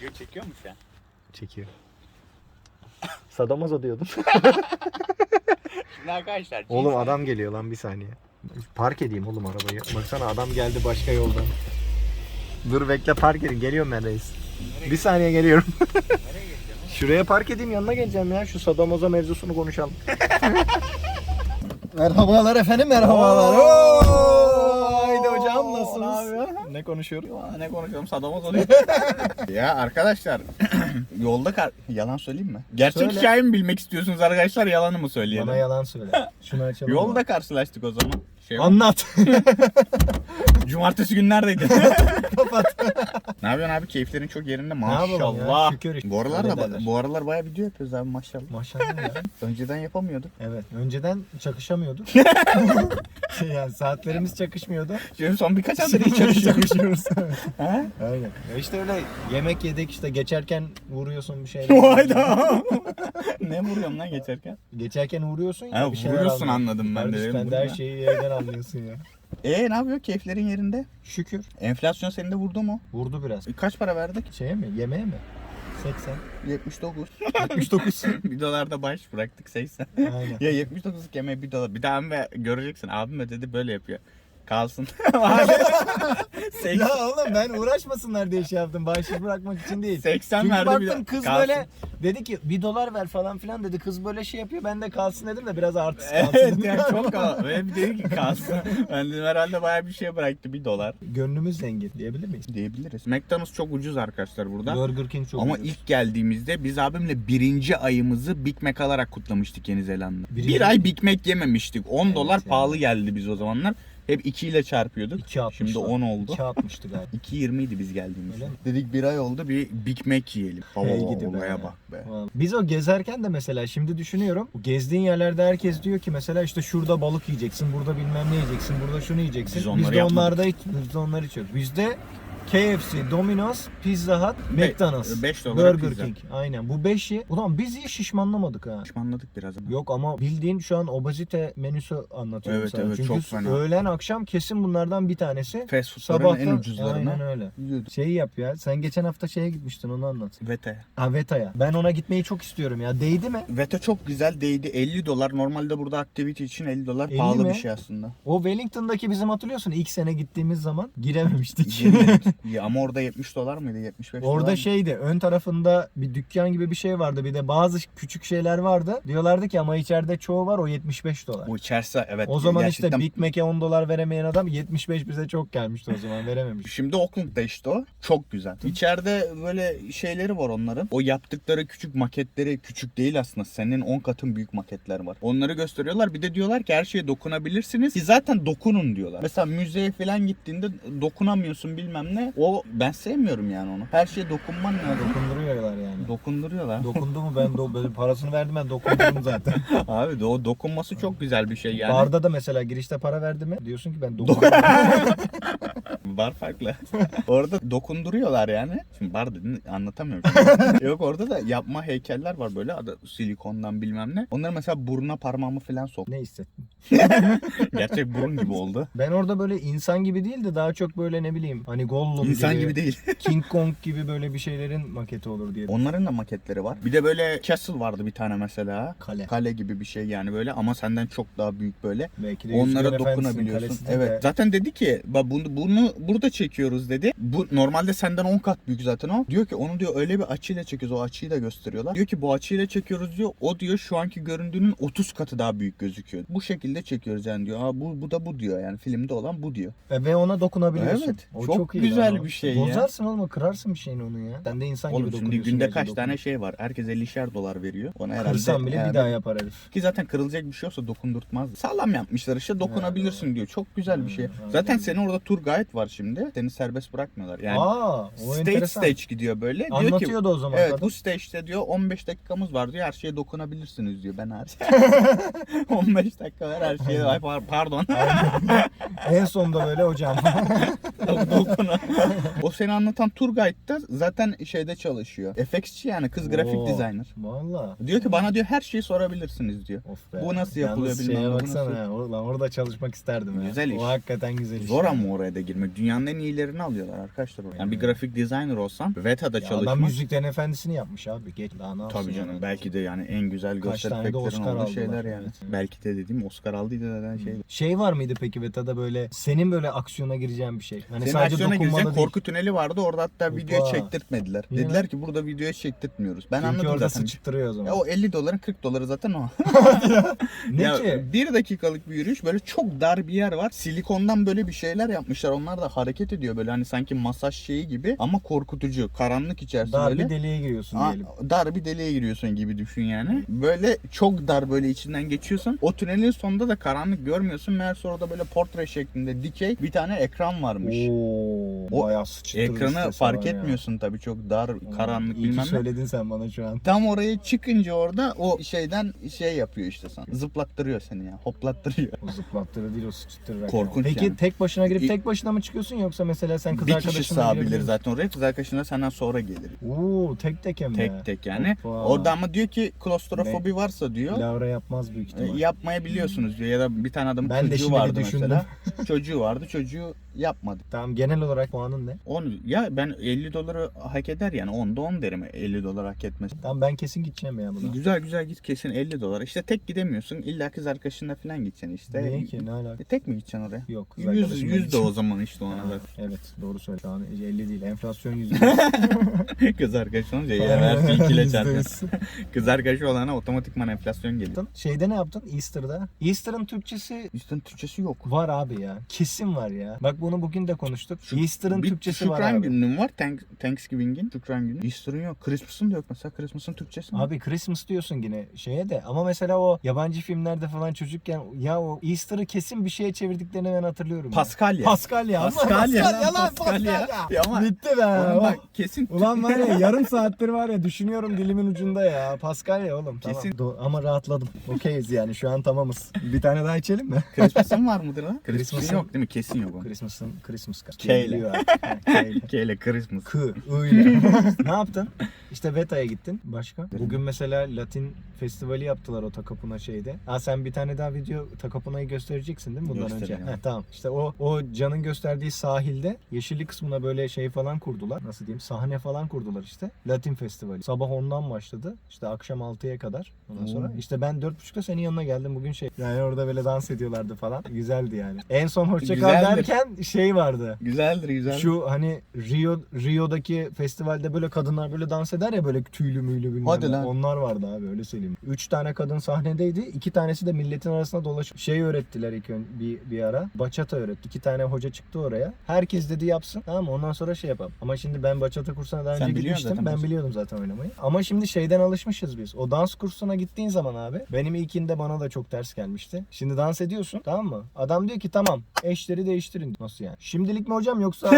Video çekiyor mu sen? Çekiyor. Sadomazo diyordum. Şimdi arkadaşlar. Oğlum adam geliyor lan bir saniye. Park edeyim oğlum arabayı. Baksana adam geldi başka yoldan. Dur bekle park edin. Geliyorum ben reis. Bir saniye geliyorum. Nereye? Şuraya park edeyim yanına geleceğim ya. Şu sadomazo mevzusunu konuşalım. Merhabalar efendim merhabalar. Oo! Hocam Ne konuşuyoruz? Aa, ne konuşalım sadomoz oluyor. ya arkadaşlar yolda kar... Yalan söyleyeyim mi? Gerçek Söyle. hikayemi bilmek istiyorsunuz arkadaşlar yalanı mı söyleyelim? Bana yalan söyle. Şunu açalım. Yolda karşılaştık o zaman. Şey, Anlat. Cumartesi gün neredeydin? Kapat. ne yapıyorsun abi? Keyiflerin çok yerinde maşallah. Şükür işte. Bu aralar Öyle da derler. bu aralar bayağı video yapıyoruz abi maşallah. Maşallah ya. Önceden yapamıyorduk. Evet. Önceden çakışamıyorduk. yani saatlerimiz çakışmıyordu. Şimdi son birkaç aydır hiç çalışıyoruz. çakışıyoruz. Ha? Aynen. Ya işte öyle yemek yedik işte geçerken vuruyorsun bir şeyler. Hayda. ne vuruyorum lan geçerken? Geçerken vuruyorsun ya Ha, bir şeyler vuruyorsun anladım ben de. Kardeş, sen de her şeyi yerden anlıyorsun ya. E ne yapıyor? Keyiflerin yerinde. Şükür. Enflasyon seni de vurdu mu? Vurdu biraz. E, Kaç para verdik? Şeye mi? Yemeğe mi? 80. 79. 79. bir dolar da baş bıraktık 80. Aynen. ya 79 yemeğe 1 dolar. Bir daha abime göreceksin. Abim ödedi böyle yapıyor. Kalsın. Seks- ya oğlum ben uğraşmasınlar diye şey yaptım. Bahşiş bırakmak için değil. 80 Çünkü verdi bir baktım de- kız kalsın. böyle dedi ki bir dolar ver falan filan dedi. Kız böyle şey yapıyor ben de kalsın dedim de biraz artist kalsın. Evet yani çok kal. Ve bir dedi ki kalsın. Ben dedim herhalde bayağı bir şey bıraktı 1 dolar. Gönlümüz zengin diyebilir miyiz? Diyebiliriz. McDonald's çok ucuz arkadaşlar burada. Burger King çok Ama ucuz. ilk geldiğimizde biz abimle birinci ayımızı Big Mac alarak kutlamıştık Yeni Zelanda. Birinci- Bir ay Big Mac yememiştik. 10 Evet dolar yani. pahalı geldi biz o zamanlar. Hep 2 ile çarpıyorduk. 2.60 Şimdi var. 10 oldu. 2.60'tı galiba. 2.20 idi biz geldiğimizde. Öyle mi? Dedik bir ay oldu bir Big Mac yiyelim. Baba Hey gidi be. olaya bak be. Vallahi. Biz o gezerken de mesela şimdi düşünüyorum. Gezdiğin yerlerde herkes diyor ki mesela işte şurada balık yiyeceksin, burada bilmem ne yiyeceksin, burada şunu yiyeceksin. Biz onları Biz de yapmadık. onlarda hiç, biz de onları içiyoruz. Bizde KFC, Domino's, Pizza Hut, Be- McDonald's, beş dolara Burger pizza. King. Aynen. Bu beşi. Ulan biz hiç şişmanlamadık ha. Pişmanladık biraz ama. Yok ama bildiğin şu an obezite menüsü anlatıyorum Evet, sana. evet, Çünkü çok fena. öğlen akşam kesin bunlardan bir tanesi. Fast foodların en Sabahtan ucuzlarını aynen öyle. yiyorduk. Şeyi yap ya. Sen geçen hafta şeye gitmiştin onu anlat. Vete. Aveta'ya. Ben ona gitmeyi çok istiyorum ya. Değdi mi? Vete çok güzel değdi. 50 dolar. Normalde burada aktivite için 50 dolar 50 pahalı mi? bir şey aslında. O Wellington'daki bizim hatırlıyorsun ilk sene gittiğimiz zaman girememiştik. Ya ama orada 70 dolar mıydı? 75 dolar Orada mı? şeydi ön tarafında bir dükkan gibi bir şey vardı bir de bazı küçük şeyler vardı. Diyorlardı ki ama içeride çoğu var o 75 dolar. Bu içerisi evet. O zaman gerçekten- işte Big Mac'e 10 dolar veremeyen adam 75 bize çok gelmişti o zaman verememiş. Şimdi Auckland'da işte o. Çok güzel. İçeride böyle şeyleri var onların. O yaptıkları küçük maketleri küçük değil aslında. Senin 10 katın büyük maketler var. Onları gösteriyorlar. Bir de diyorlar ki her şeye dokunabilirsiniz. Ki zaten dokunun diyorlar. Mesela müzeye falan gittiğinde dokunamıyorsun bilmem ne. O ben sevmiyorum yani onu. Her şeye dokunman lazım. Dokunduruyorlar yani. Dokunduruyorlar. Dokundu mu ben do parasını verdim ben dokundum zaten. Abi o dokunması çok güzel bir şey yani. Barda da mesela girişte para verdi mi diyorsun ki ben dokundum. Bar farklı. orada dokunduruyorlar yani. Şimdi bar dedin anlatamıyorum. Yok orada da yapma heykeller var böyle adı silikondan bilmem ne. Onları mesela burnuna parmağımı falan sok. ne hissettin? Gerçek burun gibi oldu. Ben orada böyle insan gibi değil de daha çok böyle ne bileyim hani Gollum İnsan gibi değil. King Kong gibi böyle bir şeylerin maketi olur diye. Onların da maketleri var. Bir de böyle castle vardı bir tane mesela. Kale. Kale gibi bir şey yani böyle ama senden çok daha büyük böyle. Belki de Onlara Yüzüklerin Efendisi'nin dokunabiliyorsun. kalesi de- Evet. Zaten dedi ki "Bak bunu, bunu burada çekiyoruz dedi. Bu normalde senden 10 kat büyük zaten o. Diyor ki onu diyor öyle bir açıyla çekiyoruz. O açıyı da gösteriyorlar. Diyor ki bu açıyla çekiyoruz diyor. O diyor şu anki göründüğünün 30 katı daha büyük gözüküyor. Bu şekilde çekiyoruz yani diyor. Ha bu bu da bu diyor yani filmde olan bu diyor. E, Ve ona dokunabiliyorsun. Evet, O çok iyi güzel bir şey ya. Bozarsın oğlum kırarsın bir şeyin onu ya. Sen de insan Oğlum gibi şimdi günde kaç dokun- tane şey var. Herkes 50'şer dolar veriyor. Ona herhalde Kırsan bile yani- bir daha yapar herif. Ki zaten kırılacak bir şey olsa dokundurtmaz. Sağlam yapmışlar işte dokunabilirsin diyor. Çok güzel bir şey. Hmm, Zaten senin orada tur guide var şimdi. Seni serbest bırakmıyorlar. Yani Aa, o stage enteresan. stage gidiyor böyle. Diyor ki Anlatıyordu o zaman Evet kadın. bu stage'de diyor 15 dakikamız var diyor her şeye dokunabilirsiniz diyor ben hariç. 15 dakika var her şeye ay par- pardon En sonunda böyle hocam. dokuna. o seni anlatan tour guide da zaten şeyde çalışıyor. FX'çi yani kız grafik Oo, designer. Valla. Diyor ki bana diyor her şeyi sorabilirsiniz diyor. Of be. Bu nasıl yapılıyor Yalnız bilmem şeye ne, bu baksana nasıl- ya. Orada çalışmak isterdim ya. Güzel iş. O hakikaten güzel iş. Zor ama oraya da girmek. dünyanın en iyilerini alıyorlar arkadaşlar. oraya. Yani bir grafik designer olsan VETA'da Ya adam çalışmak Yüzüklerin Efendisi'ni yapmış abi. Geç daha ne yapsın Tabii canım yani? belki de yani en güzel Kaç göster tane de efektlerin Oscar olduğu aldılar. şeyler yani. Evet. Belki de dediğim Oscar aldıydı zaten şey. Şey var mıydı peki Veta'da böyle senin böyle aksiyona gireceğin bir şey? Hani Senin sadece aksiyona dokunmalı girecek değil. korku tüneli vardı orada hatta Hoppa. videoya çektirtmediler. Niye Dediler ki burada videoya çektirtmiyoruz. Ben Çünkü anladım orada zaten. sıçıttırıyor o zaman. Ya o 50 doların 40 doları zaten o. ne ya ki? bir dakikalık bir yürüyüş böyle çok dar bir yer var. Silikondan böyle bir şeyler yapmışlar. Onlar da hareket ediyor böyle hani sanki masaj şeyi gibi ama korkutucu. Karanlık içerisinde Dar böyle. bir deliğe giriyorsun Aa, diyelim. dar bir deliğe giriyorsun gibi düşün yani. Böyle çok dar böyle içinden geçiyorsun. O tünelin sonunda da karanlık görmüyorsun. Meğerse orada böyle portre şeklinde dikey bir tane ekran varmış. Oo, O bayağı Ekranı fark sana ya. etmiyorsun tabii çok dar, karanlık İyi ki bilmem ne. söyledin sen bana şu an. Tam oraya çıkınca orada o şeyden şey yapıyor işte sana. Zıplattırıyor seni ya. Hoplattırıyor. O zıplattırır değil o sıçıttırır. Korkunç Peki yani. tek başına girip tek başına mı çıkıyorsun yoksa mesela sen kız bir kişi arkadaşınla sığabilir girebilir misin? zaten oraya. Kız arkadaşın da senden sonra gelir. Oo tek tek hem de. Tek tek yani. Hoppa. Orada ama diyor ki klostrofobi varsa diyor. Laura yapmaz büyük E, ihtimal. Yapmayabiliyorsunuz diyor ya da bir tane adamın Ben de çocuğu şimdi vardı düşündüm. mesela. çocuğu vardı çocuğu yapmadı. Tamam genel olarak puanın ne? Onu ya ben 50 doları hak eder yani 10'da 10 derim 50 dolar hak etmesi. Tamam ben kesin gideceğim ya buna. Güzel güzel git kesin 50 dolar. İşte tek gidemiyorsun. İlla kız arkadaşınla falan gideceksin işte. Niye ki ne alaka? E, tek mi gideceksin oraya? Yok. kız 100, arkadaşımla 100 de o zaman işte ona da. Evet doğru söyle. Şu an 50 değil. Enflasyon yüzü. kız arkadaşın olunca ya versi ikiyle Yüzde çarpıyorsun. kız arkadaşı olana otomatikman enflasyon geliyor. Şeyde ne yaptın? Easter'da. Easter'ın Türkçesi İşte Türkçesi yok. var abi ya. Kesin var ya. Bak bunu bugün de konuştuk. Şu- Easter'ın Türkçesi var Şükran abi. gününün var. Thank- Thanksgiving'in. Şükran günü. Easter'ın yok. Christmas'ın da yok mesela. Christmas'ın Türkçesi mi? Abi Christmas diyorsun yine şeye de ama mesela o yabancı filmlerde falan çocukken ya o Easter'ı kesin bir şeye çevirdiklerini ben hatırlıyorum. ya. Paskalya. Paskalya. Paskalya lan, Paskalya. Ya ama- Bitti be. Bak kesin Ulan var ya yarım saattir var ya düşünüyorum dilimin ucunda ya. Paskalya oğlum tamam. Kesin. Do- ama rahatladım. Okeyiz yani şu an tamamız. Bir tane daha içelim mi? Christmas'ın var mıdır lan? Christmas'ın yok değil mi? Kesin yok. o. Christmas'ın Christmas K. K ile. K ile. Christmas. K, I ile. ne yaptın? İşte Veta'ya gittin. Başka? Bugün mesela Latin festivali yaptılar o Takapuna şeyde. Ha sen bir tane daha video Takapına'yı göstereceksin değil mi bundan önce? Göstereceğim. Heh, tamam. İşte o o Can'ın gösterdiği sahilde yeşillik kısmına böyle şey falan kurdular. Nasıl diyeyim? Sahne falan kurdular işte. Latin festivali. Sabah 10'dan başladı. İşte akşam 6'ya kadar. Ondan sonra Oo. işte ben 4.30'da senin yanına geldim bugün şey. Yani orada böyle dans ediyorlardı falan. Güzeldi yani. En son hoşça kal Güzeldir. derken şey vardı. Güzeldir güzel. Şu hani Rio Rio'daki festivalde böyle kadınlar böyle dans eder ya böyle tüylü müylü bilmem Hadi ne. lan. Onlar vardı abi öyle söyleyeyim. Üç tane kadın sahnedeydi. iki tanesi de milletin arasında dolaşıp şey öğrettiler ilk ön, bir, bir ara. Bachata öğretti. İki tane hoca çıktı oraya. Herkes dedi yapsın. Tamam mı? Ondan sonra şey yapalım. Ama şimdi ben bachata kursuna daha önce gitmiştim. zaten Ben biliyordum zaten oynamayı. Ama şimdi şeyden alışmışız biz. O dans kursuna gittiğin zaman abi benim ilkinde bana da çok ters gelmişti. Şimdi dans ediyorsun tamam mı? Adam diyor ki tamam eşleri değiştirin. Nasıl yani? Şimdilik mi hocam yoksa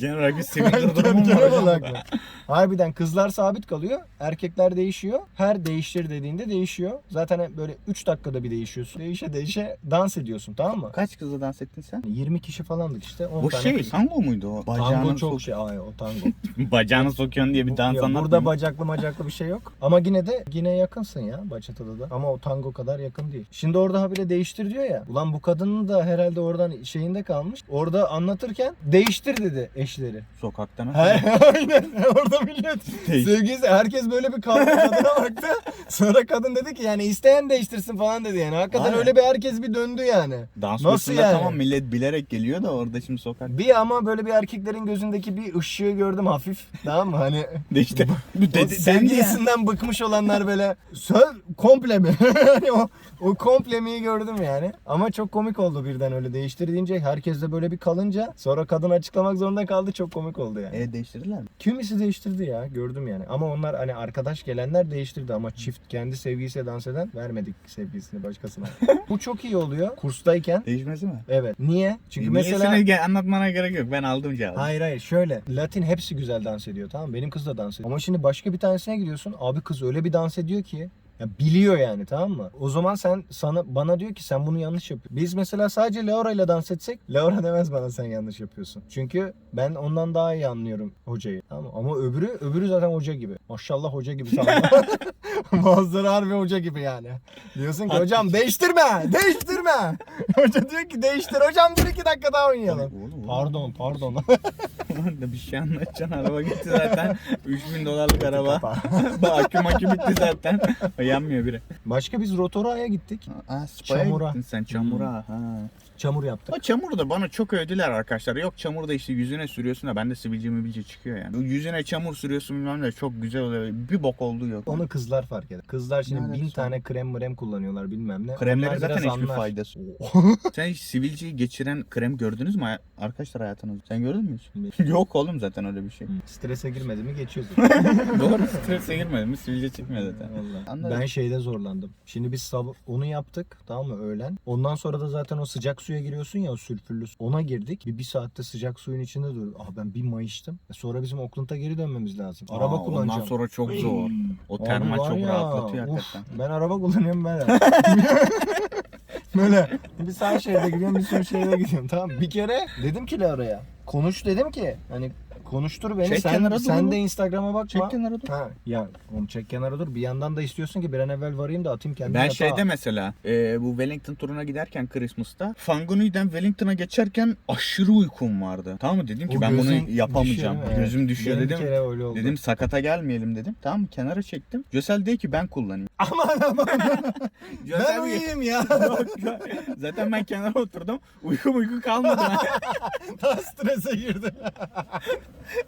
Genel olarak bir sivil durumu Genel var. olarak mı? Harbiden kızlar sabit kalıyor. Erkekler değişiyor. Her değiştir dediğinde değişiyor. Zaten böyle 3 dakikada bir değişiyorsun. Değişe değişe dans ediyorsun tamam mı? Kaç kızla dans ettin sen? 20 kişi falandık işte. 10 O tane şey kız. tango muydu o? Tango Bacağını çok sok- şey. Ay o tango. Bacağını sokuyorsun diye bir dans Ya anlatmıyor Burada bacaklı macaklı bir şey yok. Ama yine de yine yakınsın ya Bachata'da da. Ama o tango kadar yakın değil. Şimdi orada habire değiştir diyor ya. Ulan bu kadının da herhalde oradan şeyinde kalmış. Orada anlatırken değiştir dedi eşleri. Sokakta nasıl? Aynen. Orada millet Değiş- sevgilisi herkes böyle bir kaldı kadına baktı. Sonra kadın dedi ki yani isteyen değiştirsin falan dedi yani. Hakikaten Aynen. öyle bir herkes bir döndü yani. Dans Nasıl kursunda yani? tamam millet bilerek geliyor da orada şimdi sokak. Bir ama böyle bir erkeklerin gözündeki bir ışığı gördüm hafif. Tamam mı? Hani De işte o dedi, dendi ya. sevgilisinden bıkmış olanlar böyle söz komple mi? Hani o, o komplemiyi gördüm yani. Ama çok komik oldu birden öyle değiştir deyince herkes de böyle bir kalınca sonra kadın açıklamak zorunda kaldı çok komik oldu yani. E değiştirdiler mi? Kimisi değiştirdi ya gördüm yani. Ama onlar hani arkadaş gelenler değiştirdi ama çift kendi sevgilisiyle dans eden vermedik sevgilisini başkasına. Bu çok iyi oluyor kurstayken. Değişmesi mi? Evet. Niye? Çünkü E, mesela niyesini anlatmana gerek yok. Ben aldım cevabı. Hayır hayır şöyle Latin hepsi güzel dans ediyor tamam? Benim kız da dans ediyor. Ama şimdi başka bir tanesine gidiyorsun abi kız öyle bir dans ediyor ki ya biliyor yani tamam mı? O zaman sen sana bana diyor ki sen bunu yanlış yapıyorsun. Biz mesela sadece Laura ile dans etsek Laura demez bana sen yanlış yapıyorsun. Çünkü ben ondan daha iyi anlıyorum hocayı. Tamam mı? Ama öbürü öbürü zaten hoca gibi. Maşallah hoca gibi tamam. Manzara harbi hoca gibi yani. Diyorsun ki hocam değiştirme, değiştirme. Hoca diyor ki değiştir hocam dur iki dakika daha oynayalım. Oğlum Pardon pardon. da bir şey anlatacaksın. Araba gitti zaten. 3000 dolarlık araba. Akü makü bitti zaten. Yanmıyor biri. Başka biz Rotoray'a gittik. Aa, Spa'ya Çamura. gittin sen çamura. Ha. Çamur yaptık. O çamur da bana çok övdüler arkadaşlar. Yok çamur da işte yüzüne sürüyorsun da ben de sivilce mivilce çıkıyor yani. Yüzüne çamur sürüyorsun bilmem ne çok güzel oluyor. Bir bok olduğu yok. Onu kızlar fark eder. Kızlar şimdi Ne bin tane krem mrem kullanıyorlar bilmem ne. Kremlerin Onlar zaten biraz hiçbir anlar. faydası. Sen hiç sivilceyi geçiren krem gördünüz mü hay- arkadaşlar hayatınızda? Sen gördün mü hiç? Yok oğlum zaten öyle bir şey. Hı, Strese girmedi mi geçiyoruz. Doğru strese girmedin mi sivilce çıkmıyor zaten. Vallahi. Anladım. Ben şeyde zorlandım. Şimdi biz sabah onu yaptık tamam mı öğlen. Ondan sonra da zaten o sıcak suya giriyorsun ya o sülfürlü. Ona girdik. Bir, bir saatte sıcak suyun içinde durduk. Ah ben bir mayıştım. E Sonra bizim Oakland'a geri dönmemiz lazım. Araba Aa, kullanacağım. Ondan sonra çok zor. O termal çok ya, rahatlatıyor uf, hakikaten. Ben araba kullanıyorum ben. Böyle bir sağ şeride gidiyorum bir sol şeride gidiyorum tamam? Bir kere dedim ki oraya konuş dedim ki hani konuştur beni Çek sen, kenara dur sen oğlum. de Instagram'a bakma. Çek kenara dur. Ha ya oğlum çek kenara dur. Bir yandan da istiyorsun ki bir an evvel varayım da atayım kendimi Ben yatağa. şeyde mesela e, bu Wellington turuna giderken Christmas'ta Fangonu'dan Wellington'a geçerken aşırı uykum vardı. Tamam mı? Dedim ki O ben gözün bunu yapamayacağım. düşüyor? Gözüm düşüyor Benim bir dedim. kere öyle oldu. Dedim sakata gelmeyelim dedim. Tamam mı? Kenara çektim. Cösel dedi ki ben kullanayım. Aman aman ben uyuyayım ya. Yok, yok. Zaten ben kenara oturdum. Uykum uyku kalmadı. Daha strese girdim.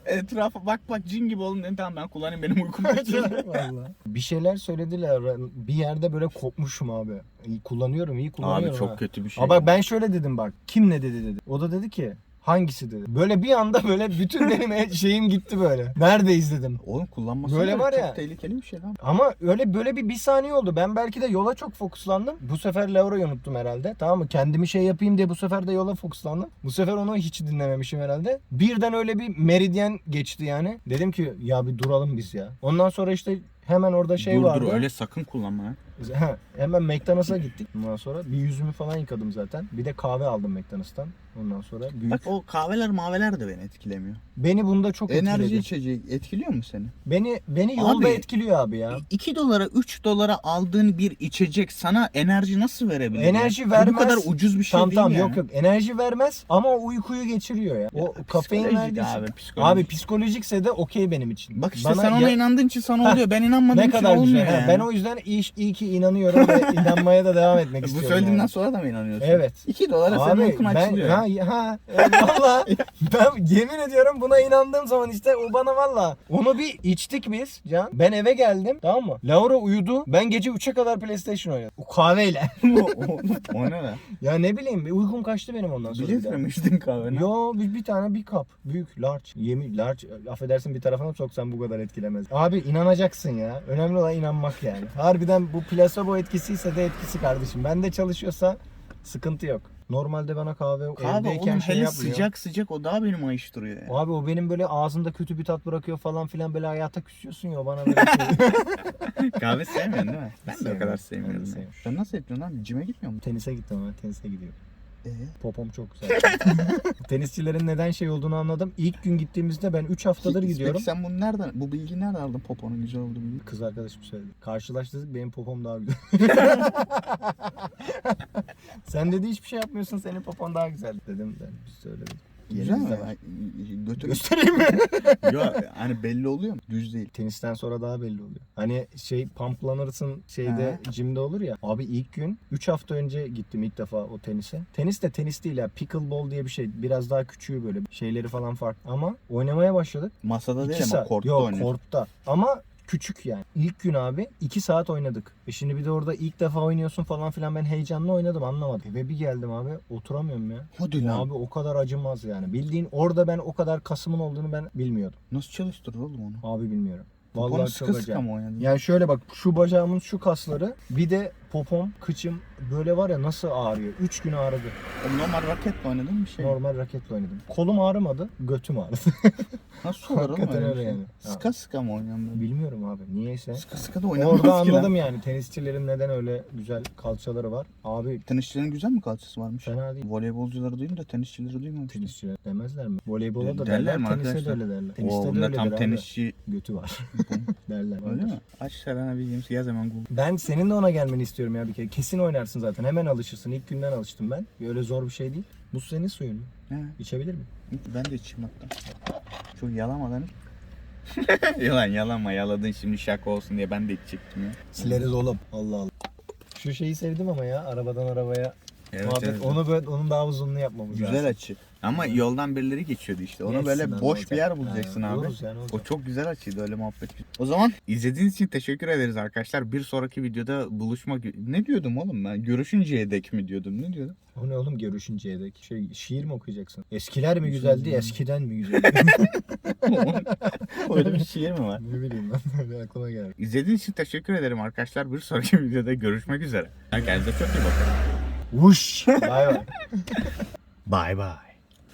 Etrafa bak bak cin gibi oldum dedim. Tamam ben kullanayım benim uykum kaçıyor. Vallahi. Bir şeyler söylediler. Bir yerde böyle kopmuşum abi. İyi kullanıyorum, iyi kullanıyorum. Abi çok ha. kötü bir şey. Ama bak ben şöyle dedim bak. Kim ne dedi dedi. O da dedi ki hangisi dedi. Böyle bir anda böyle bütün benim şeyim gitti böyle. Neredeyiz dedim. Oğlum kullanması Böyle var çok ya. tehlikeli bir şey lan. Ama öyle böyle bir bir saniye oldu. Ben belki de yola çok fokuslandım. Bu sefer Laura'yı unuttum herhalde. Tamam mı? Kendimi şey yapayım diye bu sefer de yola fokuslandım. Bu sefer onu hiç dinlememişim herhalde. Birden öyle bir meridyen geçti yani. Dedim ki ya bir duralım biz ya. Ondan sonra işte hemen orada şey dur vardı. dur öyle sakın kullanma. Ha. Ha, hemen McDonald's'a gittik. Ondan sonra bir yüzümü falan yıkadım zaten. Bir de kahve aldım McDonald's'tan. Ondan sonra büyük. Bak o kahveler maveler de beni etkilemiyor. Beni bunda çok Enerji etkiledi. içeceği etkiliyor mu seni? Beni beni yolda Abi, etkiliyor abi ya. 2 dolara 3 dolara aldığın bir içecek sana enerji nasıl verebilir? Enerji ya? Vermez. Bu kadar ucuz bir şey Tamam değil tamam yani. yok yok enerji vermez ama uykuyu geçiriyor ya. O kafein Psikolojik verdiği için. abi, psikolojik. Abi psikolojikse de okey benim için. Bak işte Bana sen ona ya- inandığın için sana oluyor. Ben inanmadığım ne için kadar olmuyor güzel. Yani. Ben o yüzden iyi, iyi ki inanıyorum ve inanmaya da devam etmek Bu istiyorum. söylediğimden yani. sonra da mı inanıyorsun? Evet. 2 dolara senin Abi uykun ben açılıyor. ha, ha valla ben yemin ediyorum buna inandığım zaman işte o bana valla onu bir içtik biz Can. Ben eve geldim tamam mı? Laura uyudu. Ben gece 3'e kadar PlayStation oynadım. O kahveyle. o, ne lan? ya ne bileyim bir uykum kaçtı benim ondan sonra. Litre mi içtin kahveni? Yo bir, bir tane bir kap. Büyük, large. Yemin, large. Affedersin bir tarafına soksan bu kadar etkilemez. Abi inanacaksın ya. Önemli olan inanmak yani. Harbiden bu plasebo etkisiyse de etkisi kardeşim. Bende çalışıyorsa sıkıntı yok. Normalde bana kahve, Kahve evdeyken oğlum şey hele yapmıyor. sıcak sıcak o daha beni mayıştırıyor ya. Abi o benim böyle ağzında kötü bir tat bırakıyor falan filan böyle hayata küsüyorsun ya o bana böyle şey. Kahve sevmiyorsun değil mi? Ben de o Sevmiyorum. kadar Ben sevmiyorum. de ya. sevmiyorum. Sen nasıl yapıyorsun lan? Cime gitmiyor musun? tenise gittim ama tenise gidiyorum. Ee? Popom çok güzel. Tenisçilerin neden şey olduğunu anladım. İlk gün gittiğimizde ben 3 haftadır Peki gidiyorum. sen bunu nereden, bu bilgiyi nereden aldın poponun güzel olduğu bilgiyi? Kız arkadaşım söyledi. Karşılaştırdık benim popom daha güzel. Sen dedi hiçbir şey yapmıyorsun senin popon daha güzel dedim ben söyledim. Güzel mi? Götür. Göstereyim mi? Yok hani belli oluyor mu? Düz değil. Tenisten sonra daha belli oluyor. Hani şey pumplanırsın şeyde jimde olur ya. Abi ilk gün 3 hafta önce gittim ilk defa o tenise. Tenis de tenis değil ya. Pickleball diye bir şey. Biraz daha küçüğü böyle. Şeyleri falan farklı. Ama oynamaya başladık. Masada değil 2 ama saat. kortta Yok oynuyorsun. kortta. Ama küçük yani. İlk gün abi 2 saat oynadık. E şimdi bir de orada ilk defa oynuyorsun falan filan ben heyecanlı oynadım anlamadım. Ve bir geldim abi oturamıyorum ya. Hadi lan. Abi o kadar acımaz yani. Bildiğin orada ben o kadar kasımın olduğunu ben bilmiyordum. Nasıl çalıştırır oğlum onu? Abi bilmiyorum. Poponu Vallahi sıkı çok sıkı acayip. mı oynadın? Yani şöyle bak şu bacağımın şu kasları bir de popom, kıçım böyle var ya nasıl ağrıyor. 3 gün ağrıdı. Normal raketle oynadın mı şey? Normal raketle oynadım. Kolum ağrımadı, götüm ağrıdı. Nasıl olur oğlum Hakikaten öyle bir öyle şey? yani. Sıka sıka mı böyle? Bilmiyorum abi niyeyse. Sıka sıka da oynanmaz Orada ki lan. anladım yani tenisçilerin neden öyle güzel kalçaları var. Abi Tenisçilerin güzel mi kalçası varmış? fena değil. Voleybolcuları duydum da tenisçileri duymamıştım. Tenisçiler demezler mi? Voleybola da Derler tenise de öyle derler. O Teniste de onlar öyledir tam tenisçi. Götü var derler. Öyle mi? Aç Serena Williams yaz hemen Google. Ben senin de ona gelmeni istiyorum ya bir kere. Kesin oynarsın zaten. Hemen alışırsın. İlk günden alıştım ben. Öyle zor bir şey değil. Bu senin suyun mu? He. İçebilir mi? Ben de içeyim hatta. Çok yalamadan. Yalan yalama yaladın şimdi şaka olsun diye ben de içecektim ya. Sileriz oğlum. Allah Allah. Şu şeyi sevdim ama ya arabadan arabaya Evet, muhabbet. evet. Onu böyle onun daha uzunluğunu yapmamız Güzel lazım. açı. Ama yoldan birileri geçiyordu işte. Onu böyle boş olacak. bir yer bulacaksın Ha, abi. buluruz yani, olacak. o çok güzel açıydı öyle muhabbet. O zaman izlediğiniz için teşekkür ederiz arkadaşlar. Bir sonraki videoda buluşmak... Ne diyordum oğlum ben? Görüşünceye dek mi diyordum? Ne diyordum? O ne oğlum görüşünceye dek? Şey, şiir mi okuyacaksın? Eskiler mi güzeldi, eskiden mi güzeldi? öyle bir şiir mi var? ne bileyim lan. Öyle aklıma geldi. İzlediğiniz için teşekkür ederim arkadaşlar. Bir sonraki videoda görüşmek üzere. Kendinize çok iyi bakın. Vuş. Bay bay. Bye bye.